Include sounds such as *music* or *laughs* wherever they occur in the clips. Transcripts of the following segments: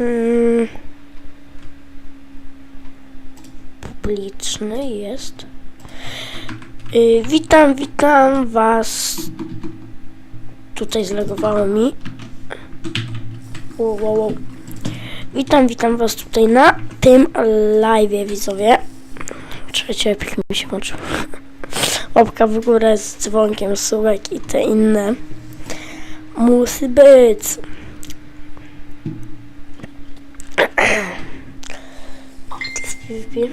Mm. Publiczny jest. Y, witam, witam was. Tutaj zlegowało mi. Wow, wow, wow. Witam, witam was tutaj na tym live, widzowie. Trzecie epik mi się włączył. *laughs* Łapka w górę z dzwonkiem, sułek i te inne. Musi być. To jest PvP.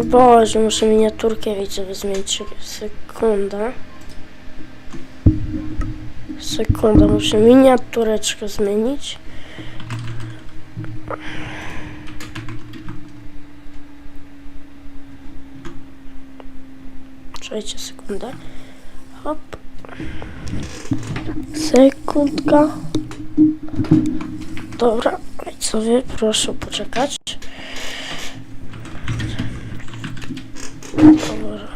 O Boże, muszę miniaturkę widzowie zmienić. Sekunda. Sekunda, muszę miniatureczkę zmienić. Czekajcie sekundę. Hop. Sekundka. Dobra, widzowie, proszę poczekać. Dobra.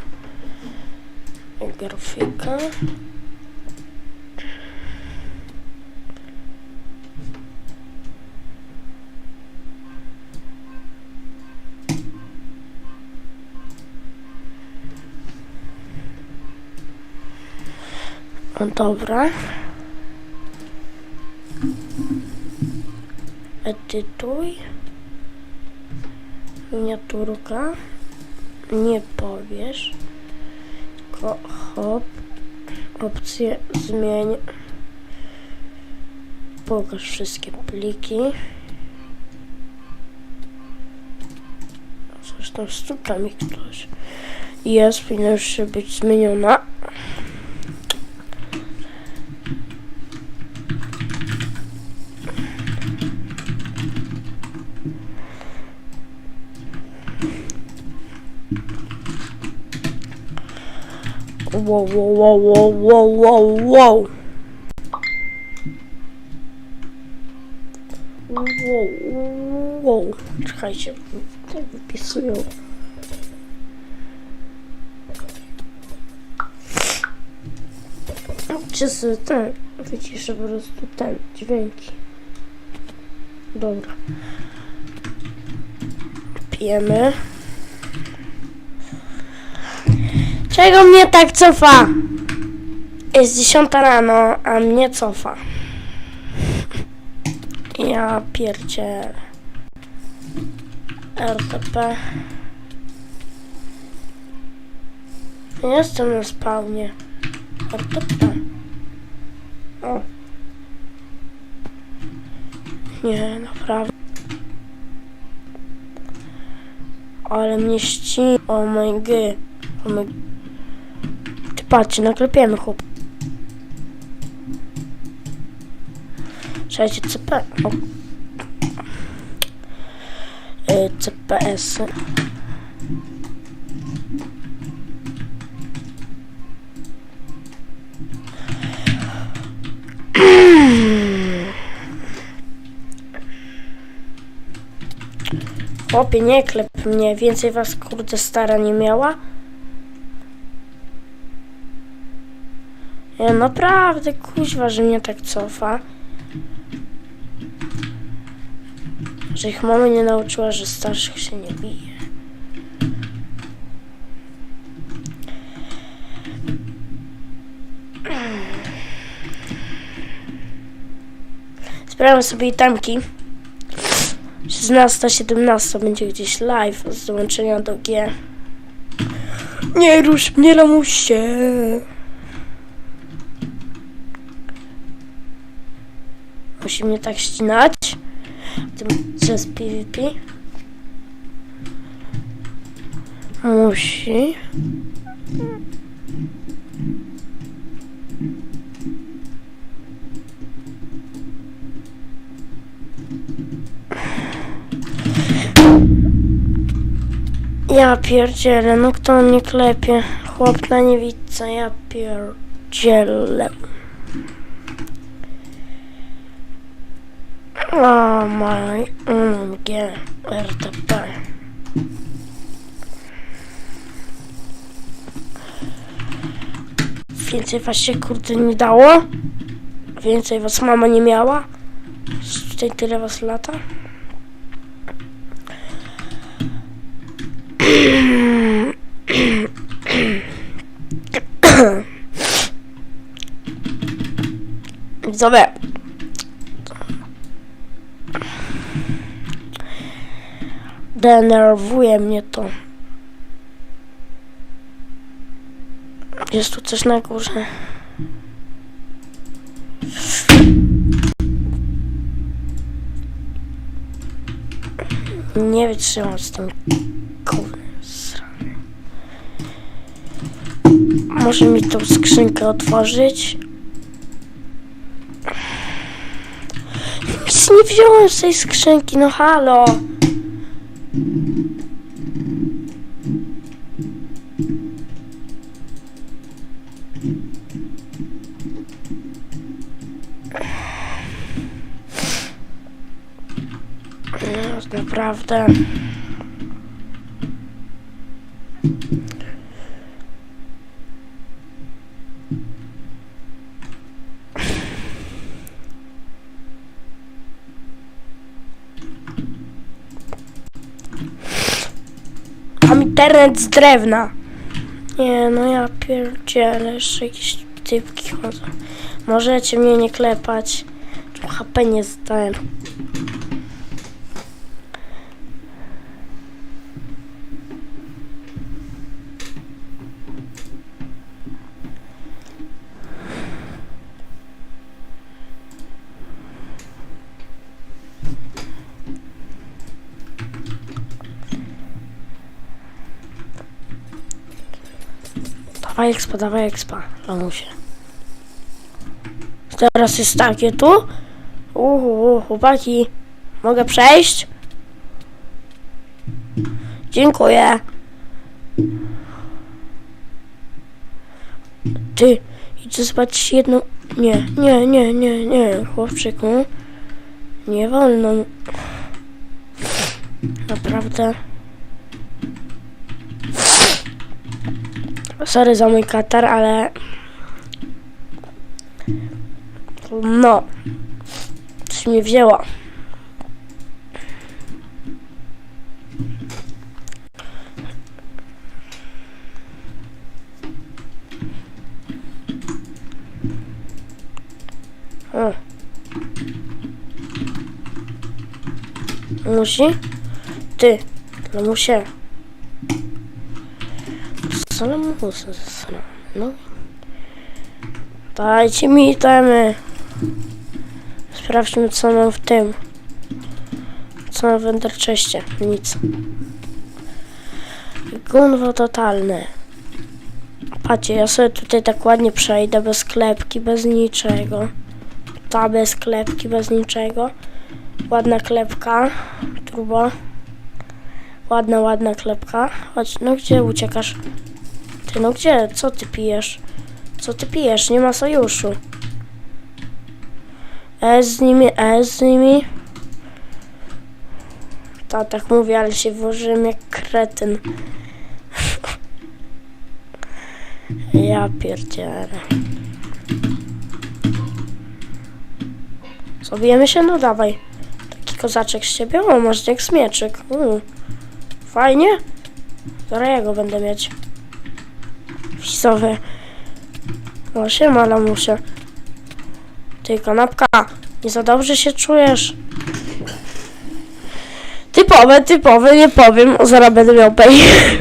Grafika. O, dobra. Edytuj. Miniaturka. Nie powiesz. Tylko hop. Opcję zmień. Pokaż wszystkie pliki. Tam stuka mi ktoś. Jest, powinna już się być zmieniona. Wow, wow, wow, wow, wow, wow, wow. Wow. Czekajcie, tak wypisują. Czy sobie ten, wyciszę po prostu ten, dźwięki. Dobra. Pijemy. Czego mnie tak cofa? Jest dziesiąta rano, a mnie cofa. *laughs* Ja pierdzielę. RTP. Jestem na spawnie. RTP. O. Nie, naprawdę. Ale mnie ści... O my god. O my... Ty patrzcie, naklepiemy chłop. Słuchajcie, CP... O. Y, CPS. Chłopie, nie klep mnie. Więcej was, kurde, stara nie miała? Naprawdę, kuźwa, że mnie tak cofa. Że ich mama nie nauczyła, że starszych się nie bije. Sprawdzam sobie itemki. 16, 17 będzie gdzieś live z dołączenia do G. Nie rusz mnie, lamusie. Musi mnie tak ścinać. Tym przez PvP. Musi. Ja pierdzielę, no kto mnie klepie? Chłop na niewidce, ja pierdzielę. No, oh my OMG RTP Więcej was się kurde nie dało? Więcej was mama nie miała? Tutaj tyle was lata? Widzowie, Denerwuje mnie to. Jest tu coś na górze. Nie wytrzymam z tym gównem srany. Może mi tą skrzynkę otworzyć? Nic nie wziąłem z tej skrzynki, no halo. No, naprawdę. Mam internet z drewna. Nie, no ja pierdzielę, jeszcze jakieś typki chodzą. Możecie mnie nie klepać. HP nie zdałem. Dawaj expa, dawaj expa, lamusie. Teraz jest takie tu. Uhu, chłopaki. Mogę przejść? Dziękuję. Ty, idę spać jedno... Nie, nie, nie, nie, nie, chłopczyku. Nie wolno. Naprawdę. Sorry za mój katar, ale... No. Coś mnie wzięło. Musi? Ty, no musi. Salamusy, salam. No. Dajcie mi temy. Sprawdźmy co mam w tym. Co mam w Enderczeście. Nic. Gunwo totalne. Patrzcie, ja sobie tutaj tak ładnie przejdę, bez klepki, bez niczego. Ta bez klepki, bez niczego. Ładna klepka. Turbo. Ładna, ładna klepka. Chodź, no gdzie uciekasz? Ty, no gdzie? Co ty pijesz? Co ty pijesz? Nie ma sojuszu. E z nimi, e z nimi. Ta, tak mówię, ale się włożyłem jak kretyn. *laughs* ja pierdzielę. Zabijemy się? No dawaj. Taki kozaczek z ciebie? O, masz jak smieczek. U. Fajnie? Zaraz ja go będę mieć. Wizowy. O, siema, lamusie. Ty, kanapka, nie za dobrze się czujesz. Typowe, typowe, nie powiem. Zaraz będę miał pay.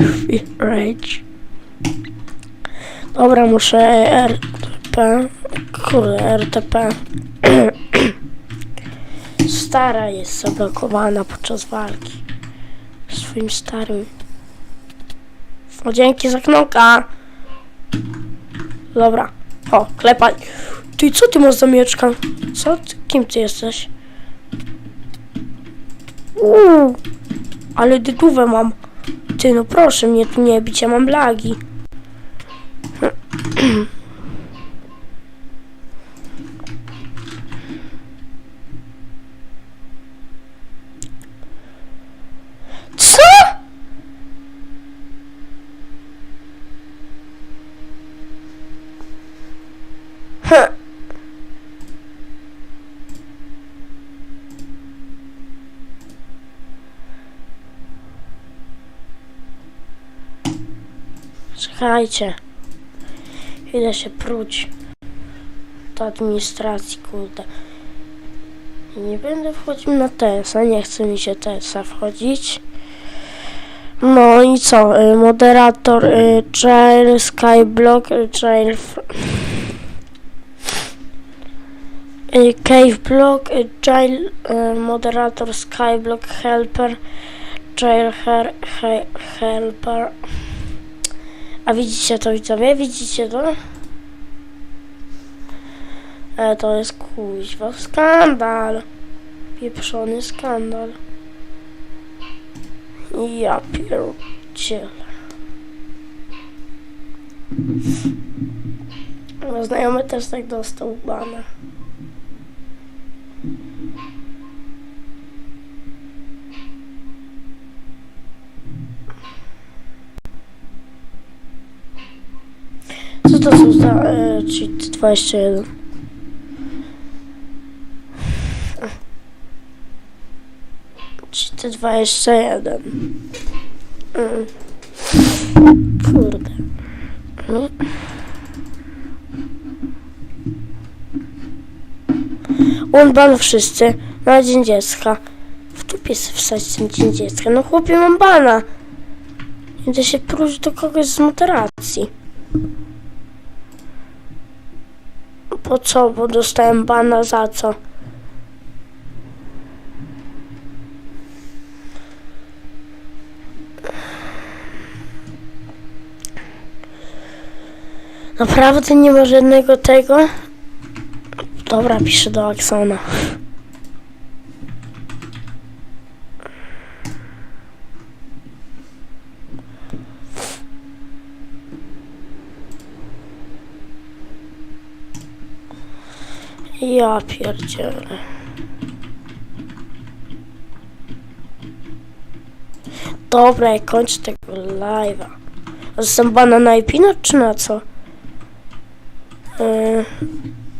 *laughs* Rage. Dobra, muszę RTP. Kurde, RTP. *clears throat* Stara jest zablokowana podczas walki. Swoim starym. O, dzięki za knoka. Dobra. O, klepaj. Ty, co ty masz za mieczka? Co? Kim ty jesteś? Uuu, ale dytówę mam. Ty, no proszę mnie tu nie bić, ja mam lagi. *clears throat* Co? Ha. Czekajcie. Idę się pruć do administracji, kurde. Nie będę wchodził na TS-a, nie chce mi się TS-a wchodzić. No i co? y, Moderator y, Jail, Skyblock, Jail... y, y, Jail, y, Moderator Skyblock, Helper, Jail her, he, Helper. A widzicie to widzowie? Widzicie to? E, to jest kuźwa skandal. Pieprzony skandal. Ja pierdzielę. Znajomy też tak dostał bana. E, cheat 21? Cheat 21. Mm. Kurde. Unban wszyscy na dzień dziecka. W sobie wstać ten dzień dziecka. No chłopie, mam bana. Idę się próć do kogoś z moderacji. Po co? Bo dostałem bana za co? Naprawdę nie ma żadnego tego? Dobra, piszę do Aksona. Ja pierdzielę. Dobra, ja kończę tego live'a. Zostałem bana na IP, no czy na co? Yy,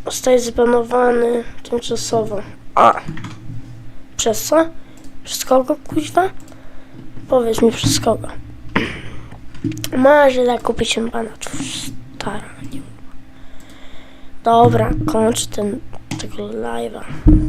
zostaje zbanowany tymczasowo. A. Przez co? Przez kogo, kuźwa? Powiedz mi przez kogo. *clears throat* Może zakupić się bana. Stara, Dobra, kończ ten, tego live'a.